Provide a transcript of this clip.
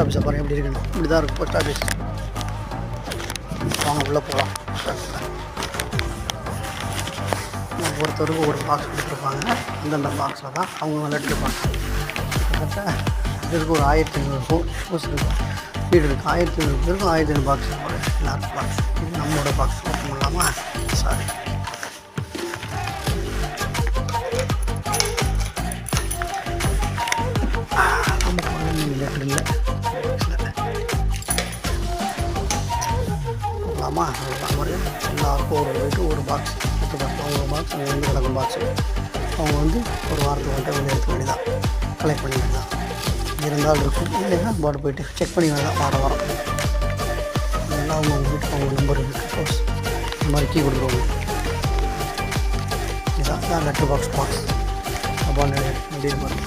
Post ஆஃபீஸை பாருங்கள் எப்படி இருக்குன்னு. இப்படி தான் இருக்குது போஸ்ட் ஆஃபீஸ் வாங்க உள்ளே போகலாம் ஒவ்வொருத்தருக்கும் ஒரு பாக்ஸ் கொடுத்துருப்பாங்க. அந்தந்த பாக்ஸில் தான் அவங்க விளையாட்டுருப்பாங்க கிட்டத்தட்ட இதுக்கு ஒரு ஆயிரத்தி ஐநூறு போஸ் இருக்கும். வீடு இருக்குது ஆயிரத்தி ஐநூறு பேருக்கும் ஆயிரத்தி ஐநூறு பாக்ஸ் எல்லாருக்கும் பாக்ஸ் இது நம்மளோட பாக்ஸ் ஓப்பன் இல்லாமல் சாரி நமக்கு ஒன்றும் இல்லை பார்க்கலாமா போகலாமா மாதிரி எல்லாருக்கும் ஒரு வீட்டு ஒரு பாக்ஸ் பத்து பாக்ஸ் அவங்க பாக்ஸ் அவங்க வந்து கிடக்கும் பாக்ஸ் அவங்க வந்து ஒரு வாரத்துக்கு வந்துட்டு வெளியே எடுக்க வேண்டியதான் கலெக்ட் பண்ண வேண்டியதான் இருந்தால் இருக்கும். இல்லைன்னா பாட்டு போயிட்டு செக் பண்ணி வேண்டாம் வாரம் வாரம். இல்லைன்னா அவங்க அவங்க வீட்டுக்கு அவங்க நம்பர் சப்போஸ் இந்த மாதிரி கீ கொடுக்குறவங்க இதான் லெட்டர் பாக்ஸ் பாக்ஸ் அப்போ எப்படி இருக்கும்